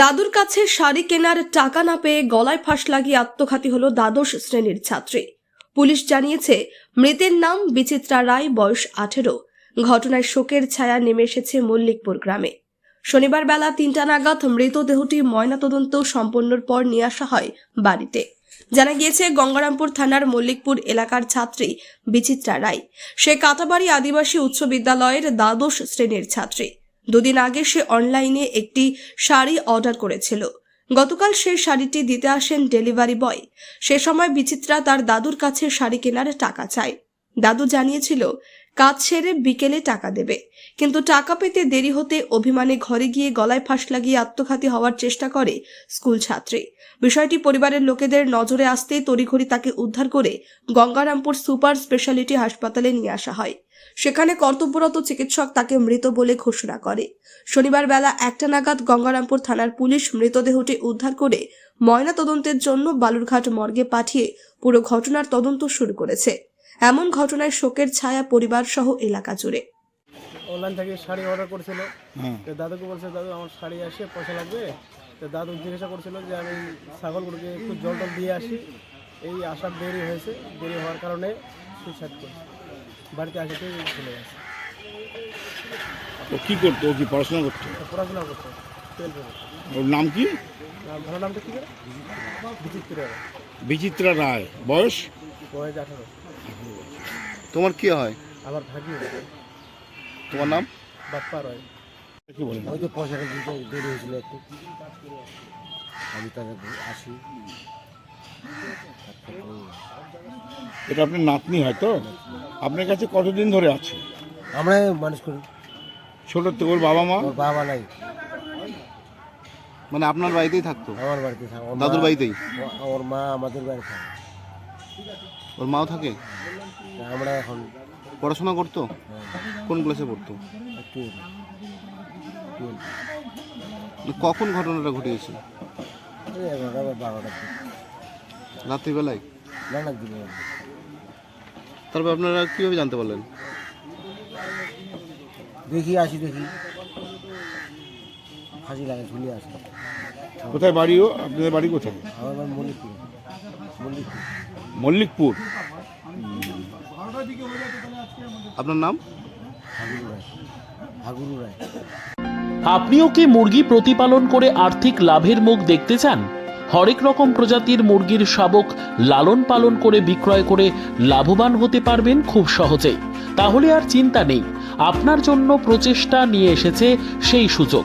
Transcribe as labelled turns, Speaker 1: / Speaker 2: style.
Speaker 1: দাদুর কাছে শাড়ি কেনার টাকা না পেয়ে গলায় ফাঁস লাগিয়ে আত্মঘাতী হলো দ্বাদশ শ্রেণির ছাত্রী। পুলিশ জানিয়েছে, মৃতের নাম বিচিত্রা রায়, বয়স আঠেরো। ঘটনায় শোকের ছায়া নেমে এসেছে মল্লিকপুর গ্রামে। শনিবার বেলা তিনটা নাগাদ মৃতদেহটি ময়নাতদন্ত সম্পন্নর পর নিয়ে আসা হয় বাড়িতে। জানা গিয়েছে, গঙ্গারামপুর থানার মল্লিকপুর এলাকার ছাত্রী বিচিত্রা রায়। সে কাটাবাড়ি আদিবাসী উচ্চ বিদ্যালয়ের দ্বাদশ শ্রেণির ছাত্রী। দুদিন আগে সে অনলাইনে একটি শাড়ি অর্ডার করেছিল। গতকাল সে শাড়িটি দিতে আসেন ডেলিভারি বয়। সে সময় বিচিত্রা তার দাদুর কাছে শাড়ি কেনার টাকা চায়। দাদু জানিয়েছিল কাজ সেরে বিকেলে টাকা দেবে। কিন্তু টাকা পেতে দেরি হতে অভিমানে ঘরে গিয়ে গলায় ফাঁস লাগিয়ে আত্মঘাতী হওয়ার চেষ্টা করে স্কুল ছাত্রী। বিষয়টি পরিবারের লোকেদের নজরে আসতেই তড়িঘড়ি তাকে উদ্ধার করে গঙ্গারামপুর সুপার স্পেশালিটি হাসপাতালে নিয়ে আসা হয়। সেখানে কর্তব্যরত চিকিৎসক তাকে মৃত বলে ঘোষণা করে। শনিবার বেলা একটা নাগাদ গঙ্গারামপুর থানার পুলিশ মৃতদেহটি উদ্ধার করে ময়না তদন্তের জন্য বালুরঘাট মর্গে পাঠিয়ে পুরো ঘটনার তদন্ত শুরু করেছে। এমন ঘটনায় শোকের ছায়া পরিবার সহ এলাকা জুড়ে।
Speaker 2: অনলাইন থেকে শাড়ি অর্ডার করেছিল।
Speaker 3: হ্যাঁ।
Speaker 2: তো দাদুকে বলছে দাদু আমার শাড়ি আসে পয়সা লাগবে? তো দাদু জিজ্ঞাসা করছিল যে আমি ছাগলগুলোকে একটু জল টল দিয়ে আসি। এই আসার দেরি হয়েছে। দেরি হওয়ার কারণে সুইসাইড করছে। বাড়িতে আসতে চলে গেছে।
Speaker 3: ও কি করতো? ও কি পড়াশোনা করতো?
Speaker 2: পড়াশোনা টুয়েলভে
Speaker 3: ওর নাম কি?
Speaker 2: ভালো নামটা কী করে বিচিত্র
Speaker 3: বিচিত্রা রায়। বয়স?
Speaker 2: বয়স আঠারো।
Speaker 4: তোমার কি হয়?
Speaker 2: আমার ভাগি
Speaker 4: তোমার নাম?
Speaker 2: বাপ্পা রয়।
Speaker 3: কি বলেন
Speaker 5: ওই তো পয়সাটা দিতে দেরি হয়েছিল একটু। আমি তাকে আসি।
Speaker 3: এটা আপনার নাতনি হয় তো? আপনার কাছে কতদিন ধরে আছে?
Speaker 5: আমরা মানুষ করি।
Speaker 3: ছোট তো ওর বাবা মা?
Speaker 5: ওর বাবা নাই।
Speaker 4: মানে আপনার বাড়িতেই থাকতো?
Speaker 5: আমার বাড়িতে থাকে
Speaker 4: দাদুর বাড়িতেই?
Speaker 5: ওর মা আমাদের বাড়ি থাকে।
Speaker 4: ওর মাও থাকে?
Speaker 5: আমরা এখন
Speaker 4: পড়াশোনা করতো? কোন ক্লাসে পড়তো? মানে কখন ঘটনাটা ঘটিয়েছে রাত্রিবেলায়? তারপর আপনারা কীভাবে জানতে পারলেন?
Speaker 5: দেখি আসি দেখি। ফাঁসি লাগে ঝুলিয়ে আসে।
Speaker 3: কোথায় বাড়িও? আপনাদের বাড়ি কোথায়?
Speaker 5: আমার বাড়ি মল্লিকপুর। মল্লিকপুর।
Speaker 3: মল্লিকপুর।
Speaker 4: আপনার নাম?
Speaker 6: আপনিও কি মুরগি প্রতিপালন করে আর্থিক লাভের মুখ দেখতে চান? হরেক রকম প্রজাতির মুরগির শাবক লালন পালন করে বিক্রয় করে লাভবান হতে পারবেন খুব সহজেই। তাহলে আর চিন্তা নেই। আপনার জন্য প্রচেষ্টা নিয়ে এসেছে সেই সুযোগ।